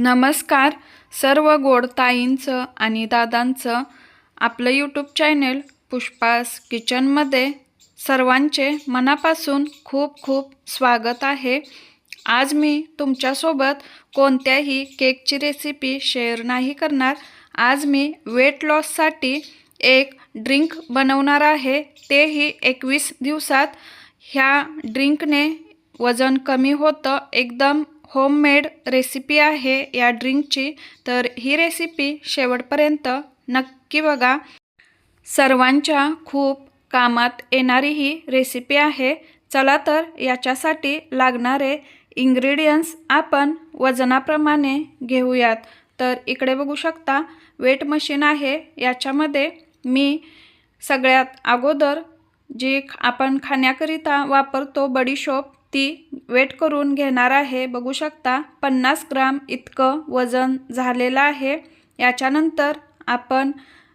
नमस्कार. सर्व गोड ताईंचं आणि दादांचं आपलं यूट्यूब चॅनेल पुष्पास किचनमध्ये सर्वांचे मनापासून खूप खूप स्वागत आहे. आज मी तुमच्यासोबत कोणत्याही केकची रेसिपी शेअर नाही करणार. आज मी वेट लॉससाठी एक ड्रिंक बनवणार आहे. तेही एकवीस दिवसात. ह्या ड्रिंकने वजन कमी होतं एकदम होममेड रेसिपी आहे या ड्रिंकची तर ही रेसिपी शेवटपर्यंत नक्की बघा. सर्वांच्या खूप कामात येणारी ही रेसिपी आहे. चला तर याच्यासाठी लागणारे इंग्रेडियंट्स आपण वजनाप्रमाणे घेऊयात. तर इकडे बघू शकता वेट मशीन आहे. याच्यामध्ये मी सगळ्यात अगोदर जी आपण खाण्याकरिता वापरतो बडीशोप ती वेट करून घेणार आहे. बघू शकता पन्नास ग्राम इतकं वजन झालेलं आहे. याच्यानंतर आपण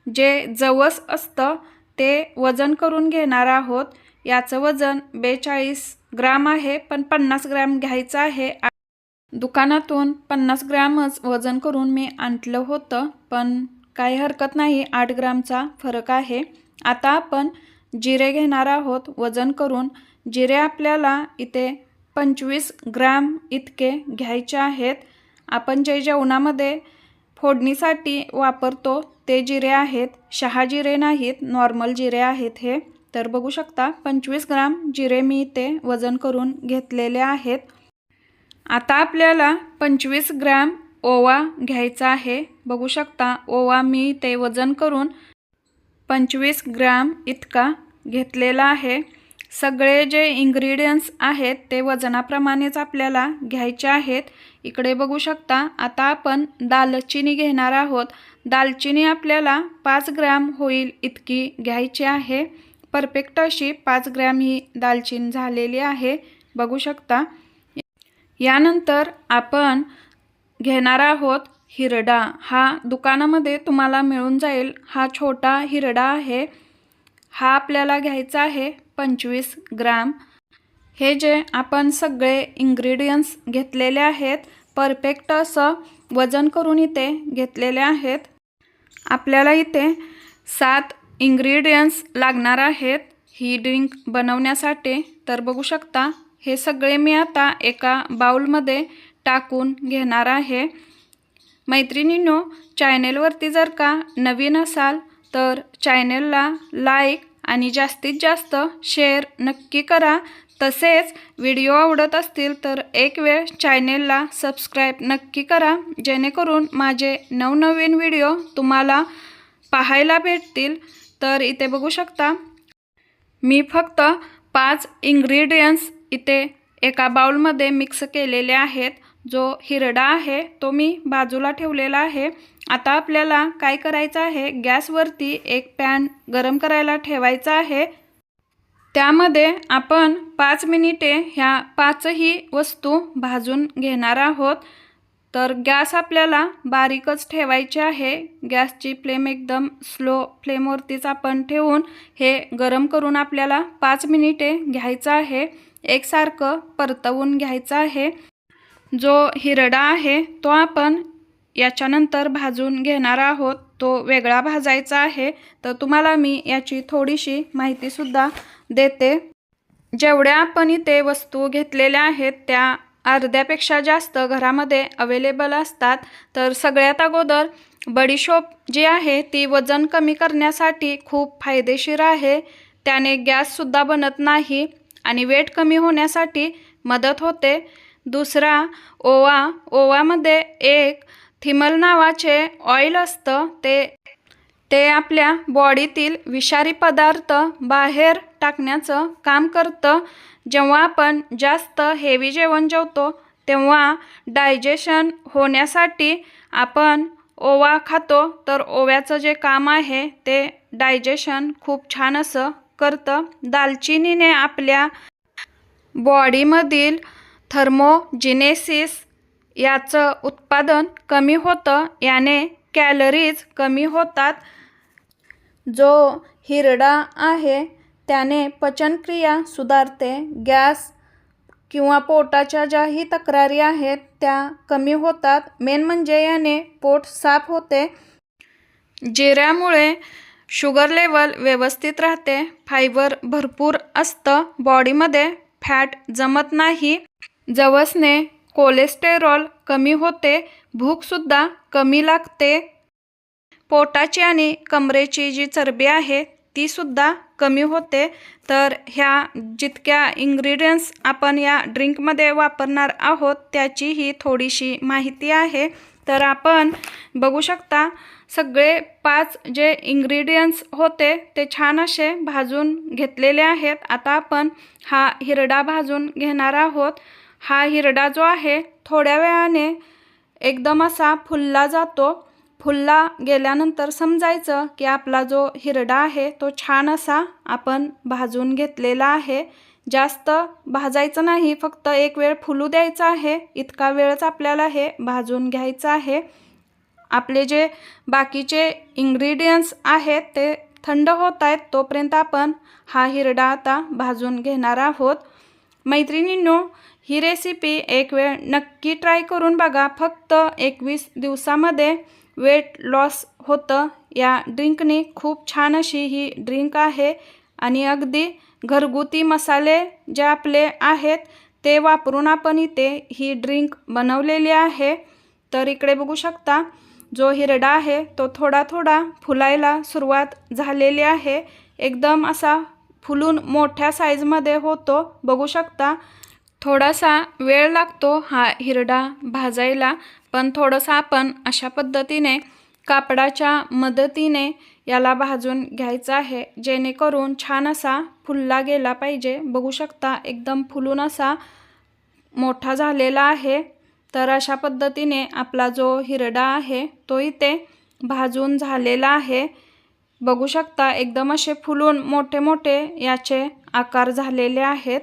जे जवस असतं ते वजन करून घेणार आहोत. याचं वजन बेचाळीस ग्राम आहे पण पन्नास ग्रॅम घ्यायचं आहे. दुकानातून पन्नास ग्रॅमच वजन करून मी आणलं होतं पण काही हरकत नाही. आठ ग्रामचा फरक आहे. आता आपण जिरे घेणार आहोत. वजन करून जिरे आपल्याला इथे पंचवीस ग्राम इतके घ्यायचे आहेत. आपण जे जेवणामध्ये फोडणीसाठी वापरतो ते जिरे आहेत. शहा जिरे नाहीत नॉर्मल जिरे आहेत हे. तर बघू शकता पंचवीस ग्राम जिरे मी इथे वजन करून घेतलेले आहेत. आता आपल्याला पंचवीस ग्रॅम ओवा घ्यायचा आहे. बघू शकता ओवा मी ते वजन करून पंचवीस ग्रॅम इतका घेतलेला आहे. सगळे जे इंग्रेडियंट्स आहेत ते वजनाप्रमाणेच आपल्याला घ्यायचे आहेत. इकडे बघू शकता आता आपण दालचिनी घेणार आहोत. दालचिनी आपल्याला पाच ग्रॅम होईल इतकी घ्यायची आहे. परफेक्ट अशी पाच ग्रॅम ही दालचिनी झालेली आहे. बघू शकता. यानंतर आपण घेणार आहोत हिरडा. हा दुकानामध्ये तुम्हाला मिळून जाईल. हा छोटा हिरडा आहे. हा आपल्याला घ्यायचा आहे पंचवीस ग्राम. हे जे आपण सगळे इंग्रेडियंट्स घेतलेले आहेत परफेक्ट असं वजन करून इथे घेतलेले आहेत. आपल्याला इथे सात इंग्रेडियंट्स लागणार आहेत. ही ड्रिंक बनवण्यासाठी. तर बघू शकता हे सगळे मी आता एका बाउलमध्ये टाकून घेणार आहे. मैत्रिणींनो चॅनेलवरती जर का नवीन असाल तर चॅनलला लाईक आणि जास्तीत जास्त शेअर नक्की करा. तसेच व्हिडिओ आवडत असतील तर एक वेळ चॅनेलला सबस्क्राईब नक्की करा. जेणेकरून माझे नवनवीन व्हिडिओ तुम्हाला पाहायला भेटतील. तर इथे बघू शकता मी फक्त पाच इंग्रेडियंट्स इथे एका बाउलमध्ये मिक्स केलेले आहेत. जो हिरडा आहे तो मी बाजूला ठेवलेला आहे. आता आपल्याला काय करायचं आहे? गॅसवरती एक पॅन गरम करायला ठेवायचा आहे. त्यामध्ये आपण पाच मिनिटे ह्या पाचही वस्तू भाजून घेणार आहोत. तर गॅस आपल्याला बारीकच ठेवायचे आहे. गॅसची फ्लेम एकदम स्लो फ्लेमवरतीच आपण ठेवून हे गरम करून आपल्याला पाच मिनिटे घ्यायचं आहे. एकसारखं परतवून घ्यायचं आहे. जो हिरडा आहे तो आपण याच्यानंतर भाजून घेणार आहोत. तो वेगळा भाजायचा आहे. तर तुम्हाला मी याची थोडीशी माहितीसुद्धा देते. जेवढ्या आपण इथे वस्तू घेतलेल्या आहेत त्या अर्ध्यापेक्षा जास्त घरामध्ये अवेलेबल असतात. तर सगळ्यात अगोदर बडीशोप जी आहे ती वजन कमी करण्यासाठी खूप फायदेशीर आहे. त्याने गॅससुद्धा बनत नाही आणि वेट कमी होण्यासाठी मदत होते. दुसरा ओवा. ओवामध्ये एक थिमल नावाचे ऑइल असतं ते ते आपल्या बॉडीतील विषारी पदार्थ बाहेर टाकण्याचं काम करतं. जेव्हा आपण जास्त हेवी जेवण जेवतो तेव्हा डायजेशन होण्यासाठी आपण ओवा खातो. तर ओव्याचं जे काम आहे ते डायजेशन खूप छान असं करतं. दालचिनीने आपल्या बॉडीमधील थर्मोजिनेसिस याचं उत्पादन कमी होतं याने कॅलरीज कमी होतात. जो हिरडा आहे त्याने पचनक्रिया सुधारते. गॅस किंवा पोटाच्या ज्याही तक्रारी आहेत त्या कमी होतात. मेन म्हणजे याने पोट साफ होते. जिऱ्यामुळे शुगर लेवल व्यवस्थित राहते. फायबर भरपूर असतं. बॉडीमध्ये फॅट जमत नाही. जवसने कोलेस्टेरॉल कमी होते भूकसुद्धा कमी लागते. पोटाची आणि कमरेची जी चरबी आहे तीसुद्धा कमी होते. तर ह्या जितक्या इंग्रेडियंट्स आपण या ड्रिंकमध्ये वापरणार आहोत त्याची ही थोडीशी माहिती आहे. तर आपण बघू शकता सगळे पाच जे इंग्रेडियंट्स होते ते छान असे भाजून घेतलेले आहेत. आता आपण हा हिरडा भाजून घेणार आहोत. हा हिरडा जो आहे थोड्या वेळाने एकदम असा फुलला जातो. फुलला गेल्यानंतर समजायचं की आपला जो हिरडा आहे तो छान असा आपण भाजून घेतलेला आहे. जास्त भाजायचं नाही फक्त एक वेळ फुलू द्यायचा आहे. इतका वेळच आपल्याला हे भाजून घ्यायचं आहे. आपले जे बाकीचे इंग्रेडियंट्स आहेत ते थंड होत आहेत तोपर्यंत आपण हा हिरडा आता भाजून घेणार आहोत. मैत्रिणींनो ही रेसिपी एक वेळ नक्की ट्राय करून बघा. फक्त एकवीस दिवसामध्ये वेट लॉस होतं. या ड्रिंकने खूप छान अशी ही ड्रिंक आहे. आणि अगदी घरगुती मसाले जे आपले आहेत ते वापरून आपण इथे ही ड्रिंक बनवलेली आहे. तर इकडे बघू शकता जो हिरडा आहे तो थोडा थोडा फुलायला सुरुवात झालेली आहे. एकदम असा फुलून मोठ्या साईजमध्ये होतो. बघू शकता थोडासा वेळ लागतो हा हिरडा भाजायला पण थोडंसं आपण अशा पद्धतीने कापडाच्या मदतीने याला भाजून घ्यायचं आहे. जेणेकरून छान असा फुलला गेला पाहिजे. बघू शकता एकदम फुलून असा मोठा झालेला आहे. तर अशा पद्धतीने आपला जो हिरडा आहे तो इथे भाजून झालेला आहे. बघू शकता एकदम असे फुलून मोठे मोठे याचे आकार झालेले आहेत.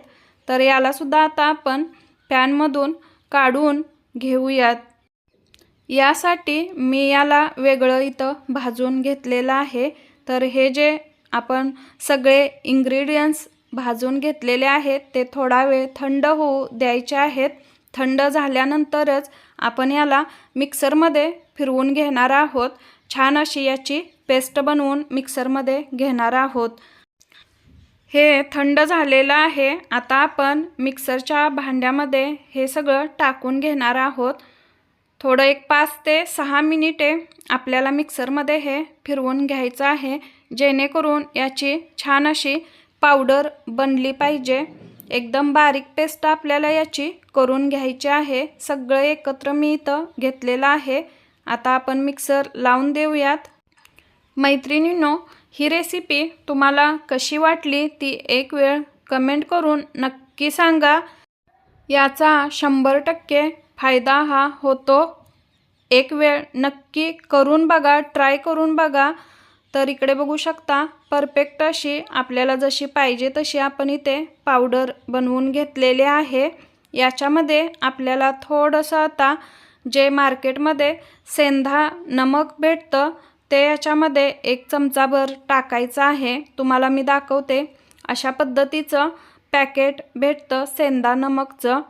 तर यालासुद्धा आता आपण पॅनमधून काढून घेऊयात. यासाठी मी याला वेगळं इथं भाजून घेतलेलं आहे. तर हे जे आपण सगळे इंग्रेडियंट्स भाजून घेतलेले आहेत ते थोडा वेळ थंड होऊ द्यायचे आहेत. थंड झाल्यानंतरच आपण याला मिक्सरमध्ये फिरवून घेणार आहोत. छान अशी याची पेस्ट बनवून मिक्सरमध्ये घेणार आहोत. हे थंड झालेलं आहे. आता आपण मिक्सरच्या भांड्यामध्ये हे सगळं टाकून घेणार आहोत. थोडं एक पाच ते सहा मिनिटे आपल्याला मिक्सरमध्ये हे फिरवून घ्यायचं आहे. जेणेकरून याची छान अशी पावडर बनली पाहिजे. एकदम बारीक पेस्ट आपल्याला याची करून घ्यायची आहे. सगळं एकत्र मी इथं घेतलेलं आहे. आता आपण मिक्सर लावून देऊयात. मैत्रिणींनो ही रेसिपी तुम्हाला कशी वाटली ती एक वेळ कमेंट करून नक्की सांगा. याचा शंभर टक्के फायदा हा होतो. एक वेळ नक्की करून बघा ट्राय करून बघा. तर इकडे बघू शकता परफेक्ट अशी आपल्याला जशी पाहिजे तशी आपण इथे पावडर बनवून घेतलेली आहे. याच्यामध्ये आपल्याला थोडंसं आता जे मार्केटमध्ये सेंधा नमक भेटतं ते याच्यामध्ये एक चमचाभर टाकायचं आहे. तुम्हाला मी दाखवते. अशा पद्धतीचं पॅकेट भेटतं सेंदा नमकचं.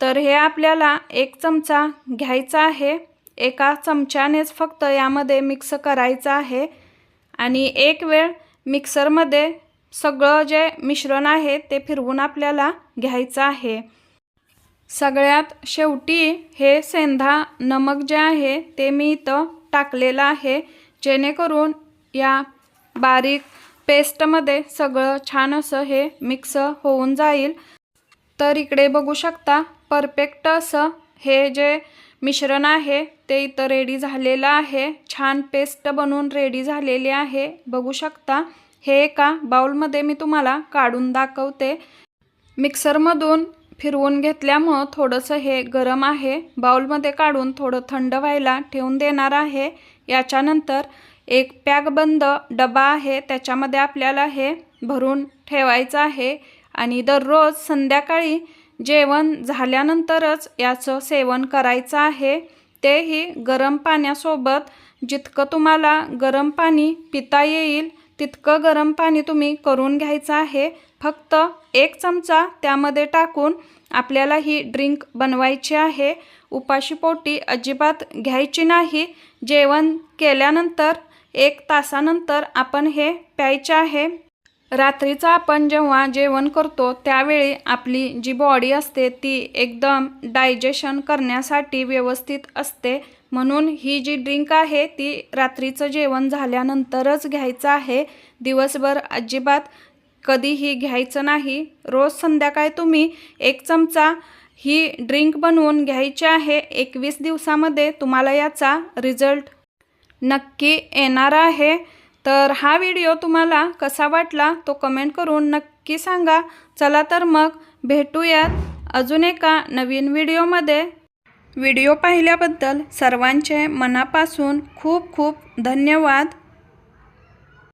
तर हे आपल्याला एक चमचा घ्यायचा आहे. एका चमच्यानेच फक्त यामध्ये मिक्स करायचं आहे. आणि एक वेळ मिक्सरमध्ये सगळं जे मिश्रण आहे ते फिरवून आपल्याला घ्यायचं आहे. सगळ्यात शेवटी हे सेंधा नमक जे आहे ते मी इथं टाकलेलं आहे. जेणेकरून या बारीक पेस्टमध्ये सगळं छान असं हे मिक्स होऊन जाईल. तर इकडे बघू शकता परफेक्ट असं हे जे मिश्रण आहे ते इथं रेडी झालेलं आहे. छान पेस्ट बनवून रेडी झालेली आहे. बघू शकता हे एका बाउलमध्ये मी तुम्हाला काढून दाखवते. मिक्सरमधून फिरवून घेतल्यामुळं थोडंसं हे गरम आहे. बाउलमध्ये काढून थोडं थंड व्हायला ठेवून देणार आहे. याच्यानंतर एक पॅकबंद डबा आहे. त्याच्यामध्ये आपल्याला हे भरून ठेवायचं आहे. आणि दररोज संध्याकाळी जेवण झाल्यानंतरच याचं सेवन करायचं आहे. तेही गरम पाण्यासोबत. जितकं तुम्हाला गरम पाणी पिता येईल तितकं गरम पाणी तुम्ही करून घ्यायचं आहे. फक्त एक चमचा त्यामध्ये टाकून आपल्याला ही ड्रिंक बनवायची आहे. उपाशीपोटी अजिबात घ्यायची नाही. जेवण केल्यानंतर एक तासानंतर आपण हे प्यायचे आहे. रात्रीचं आपण जेव्हा जेवण करतो त्यावेळी आपली जी बॉडी असते ती एकदम डायजेशन करण्यासाठी व्यवस्थित असते. म्हणून ही जी ड्रिंक आहे ती रात्रीचं जेवण झाल्यानंतरच घ्यायचं आहे. दिवसभर अजिबात कधीही घ्यायचं नाही. रोज संध्याकाळी तुम्ही एक चमचा ही ड्रिंक बनवून घ्यायची आहे. एकवीस दिवसामध्ये तुम्हाला याचा रिझल्ट नक्की येणार आहे. तर हा व्हिडिओ तुम्हाला कसा वाटला तो कमेंट करून नक्की सांगा. चला तर मग भेटूयात अजून एका नवीन व्हिडिओमध्ये. व्हिडिओ पाहिल्याबद्दल सर्वांचे मनापासून खूप खूप धन्यवाद.